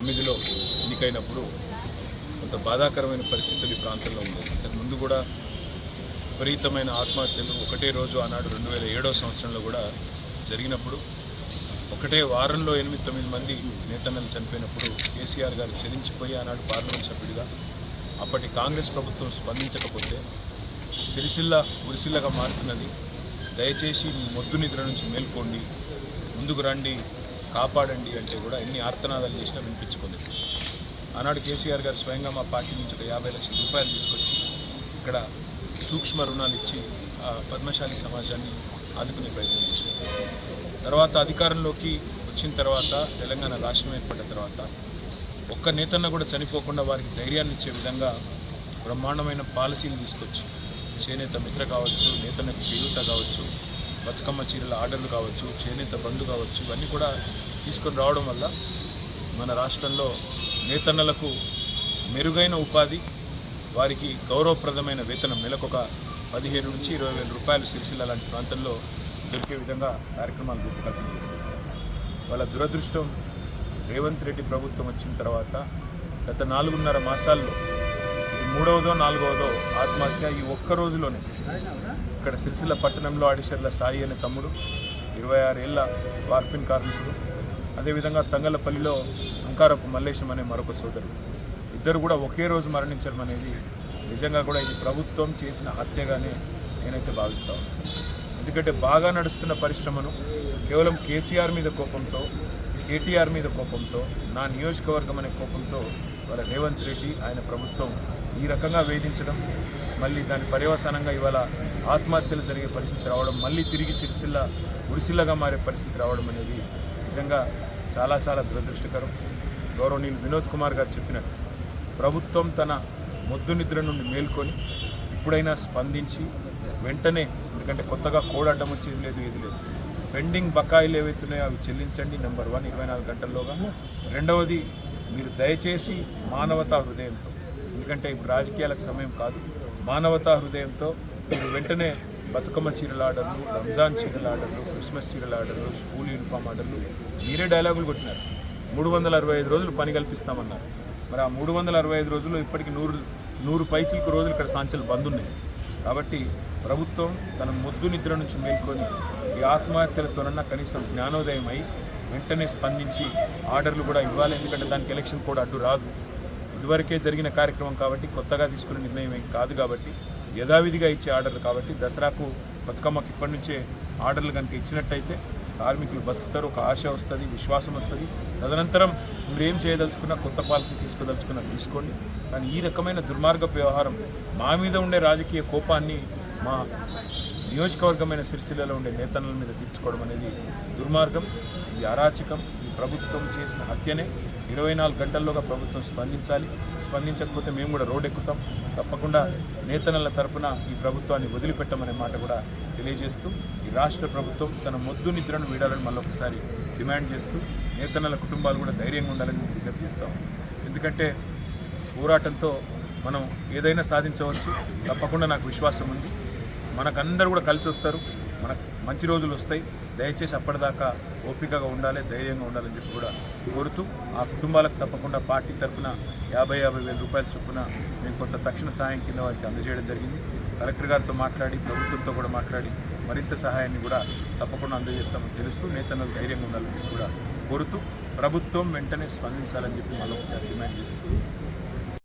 తొమ్మిదిలో ఎన్నికైనప్పుడు కొంత బాధాకరమైన పరిస్థితులు ఈ ప్రాంతంలో ఉండేది అంతకు ముందు కూడా విపరీతమైన ఆత్మహత్యలు ఒకటే రోజు ఆనాడు రెండు వేల ఏడో సంవత్సరంలో కూడా జరిగినప్పుడు ఒకటే వారంలో ఎనిమిది తొమ్మిది మంది నేతన్నలు చనిపోయినప్పుడు కేసీఆర్ గారు చెల్లించిపోయి ఆనాడు పార్లమెంట్ సభ్యుడిగా అప్పటి కాంగ్రెస్ ప్రభుత్వం స్పందించకపోతే సిరిసిల్ల ఉరిసిల్లగా మారుతున్నది. దయచేసి మొద్దు నిద్ర నుంచి మేల్కోండి. ముందుకు రండి. కాపాడండి అంటే కూడా ఎన్ని ఆర్తనాదాలు చేసినా వినిపించుకుంది ఆనాడు కేసీఆర్ గారు స్వయంగా మా పార్టీ నుంచి ఒక యాభై లక్షల రూపాయలు తీసుకొచ్చి ఇక్కడ సూక్ష్మ రుణాలు ఇచ్చి ఆ పద్మశాలి సమాజాన్ని ఆదుకునే ప్రయత్నం చేశారు. తర్వాత అధికారంలోకి వచ్చిన తర్వాత తెలంగాణ రాష్ట్రం ఏర్పడిన తర్వాత ఒక్క నేతన్న కూడా చనిపోకుండా వారికి ధైర్యాన్ని ఇచ్చే విధంగా బ్రహ్మాండమైన పాలసీలు తీసుకొచ్చి చేనేత మిత్ర కావచ్చు నేతన్నకు చేయూత కావచ్చు బతుకమ్మ చీరల ఆర్డర్లు కావచ్చు చేనేత బంధు కావచ్చు ఇవన్నీ కూడా తీసుకొని రావడం వల్ల మన రాష్ట్రంలో నేతన్నలకు మెరుగైన ఉపాధి వారికి గౌరవప్రదమైన వేతనం నెలకొక పదిహేను నుంచి ఇరవై వేల రూపాయలు సిరిసిల్ల లాంటి ప్రాంతంలో దొరికే విధంగా కార్యక్రమాలు రూపకల్పన వాళ్ళ దురదృష్టం రేవంత్ రెడ్డి ప్రభుత్వం వచ్చిన తర్వాత గత నాలుగున్నర మాసాల్లో ఇది మూడవదో నాలుగవదో ఆత్మహత్య ఈ ఒక్క రోజులోనే ఇక్కడ సిరిసిల్ల పట్టణంలో అడిషర్ల సాయి అనే తమ్ముడు ఇరవై ఆరేళ్ళ వార్పిన్ కార్మికుడు. అదేవిధంగా తంగలపల్లిలో అంకారపు మల్లేశం అనే మరొక సోదరుడు. ఇద్దరు కూడా ఒకే రోజు మరణించడం అనేది నిజంగా కూడా ఇది ప్రభుత్వం చేసిన హత్యగానే నేనైతే భావిస్తాను ఎందుకంటే బాగా నడుస్తున్న పరిశ్రమను కేవలం కేసీఆర్ మీద కోపంతో కేటీఆర్ మీద కోపంతో నా నియోజకవర్గం అనే కోపంతో వాళ్ళ రేవంత్ రెడ్డి ఆయన ప్రభుత్వం ఈ రకంగా వేధించడం మళ్ళీ దాని పర్యవసానంగా ఇవాళ ఆత్మహత్యలు జరిగే పరిస్థితి రావడం మళ్ళీ తిరిగి సిరిసిల్ల ఉరిసిల్లగా మారే పరిస్థితి రావడం అనేది నిజంగా చాలా చాలా దురదృష్టకరం. గౌరవనీయులు వినోద్ కుమార్ గారు చెప్పినట్టు ప్రభుత్వం తన మొద్దు నిద్ర నుండి మేల్కొని ఇప్పుడైనా స్పందించి వెంటనే ఎందుకంటే కొత్తగా కోడ్ అడ్డం వచ్చేది లేదు ఏది లేదు. పెండింగ్ బకాయిలు ఏవైతున్నాయో అవి చెల్లించండి. నెంబర్ వన్ ఇరవై నాలుగు గంటల్లోగా. రెండవది మీరు దయచేసి మానవతా హృదయంతో ఎందుకంటే ఇప్పుడు రాజకీయాలకు సమయం కాదు. మానవతా హృదయంతో మీరు వెంటనే బతుకమ్మ చీరల ఆర్డర్లు రంజాన్ చీరల ఆర్డర్లు క్రిస్మస్ చీరల ఆర్డర్లు స్కూల్ యూనిఫామ్ ఆర్డర్లు మీరే డైలాగులు కొట్టినారు. మూడు వందల అరవై ఐదు రోజులు పని కల్పిస్తామన్నారు. మరి ఆ మూడు వందల అరవై ఐదు రోజుల్లో ఇప్పటికి నూరు నూరు పైచిలకు రోజులు ఇక్కడ సాంచలు బంద్ ఉన్నాయి కాబట్టి ప్రభుత్వం తన మొద్దు నిద్ర నుంచి మేల్కొని ఈ ఆత్మహత్యలతోనన్నా కనీసం జ్ఞానోదయం అయి వెంటనే స్పందించి ఆర్డర్లు కూడా ఇవ్వాలి. ఎందుకంటే దానికి ఎలక్షన్ కూడా అడ్డు రాదు. ఇదివరకే జరిగిన కార్యక్రమం కాబట్టి కొత్తగా తీసుకునే నిర్ణయం ఏం కాదు కాబట్టి యథావిధిగా ఇచ్చే ఆర్డర్లు కాబట్టి దసరాకు బతుకమ్మకి ఇప్పటి నుంచే ఆర్డర్లు కనుక ఇచ్చినట్టయితే కార్మికులు బతుకుతారు ఒక ఆశ వస్తుంది విశ్వాసం వస్తుంది. తదనంతరం మీరు ఏం చేయదలుచుకున్నా కొత్త పాలసీ తీసుకోదలుచుకున్నా తీసుకోండి. కానీ ఈ రకమైన దుర్మార్గపు వ్యవహారం మా మీద ఉండే రాజకీయ కోపాన్ని మా నియోజకవర్గమైన సిరిసిల్లలో ఉండే నేతల మీద తీర్చుకోవడం అనేది దుర్మార్గం ఇది అరాచకం ఈ ప్రభుత్వం చేసిన హత్యనే. ఇరవై నాలుగు గంటల్లోగా ప్రభుత్వం స్పందించాలి. స్పందించకపోతే మేము కూడా రోడ్ ఎక్కుతాం తప్పకుండా నేతనల తరపున ఈ ప్రభుత్వాన్ని వదిలిపెట్టమనే మాట కూడా తెలియజేస్తూ ఈ రాష్ట్ర ప్రభుత్వం తన మొద్దు నిద్రను వీడాలని మళ్ళొకసారి డిమాండ్ చేస్తూ నేతనల కుటుంబాలు కూడా ధైర్యంగా ఉండాలని విజ్ఞప్తి చేస్తాం ఎందుకంటే పోరాటంతో మనం ఏదైనా సాధించవచ్చు. తప్పకుండా నాకు విశ్వాసం ఉంది. మనకందరూ కూడా కలిసి వస్తారు మనకు మంచి రోజులు వస్తాయి. దయచేసి అప్పటిదాకా ఓపికగా ఉండాలి ధైర్యంగా ఉండాలని చెప్పి కూడా కోరుతూ ఆ కుటుంబాలకు తప్పకుండా పార్టీ తరఫున యాభై యాభై వేల రూపాయల చొప్పున మేము కొంత తక్షణ సహాయం కింద వారికి అందజేయడం జరిగింది. కలెక్టర్ గారితో మాట్లాడి ప్రభుత్వంతో కూడా మాట్లాడి మరింత సహాయాన్ని కూడా తప్పకుండా అందజేస్తామని తెలుస్తూ నేతన్నలు ధైర్యంగా ఉండాలని కూడా కోరుతూ ప్రభుత్వం వెంటనే స్పందించాలని చెప్పి మళ్ళీ ఒకసారి డిమాండ్ చేస్తూ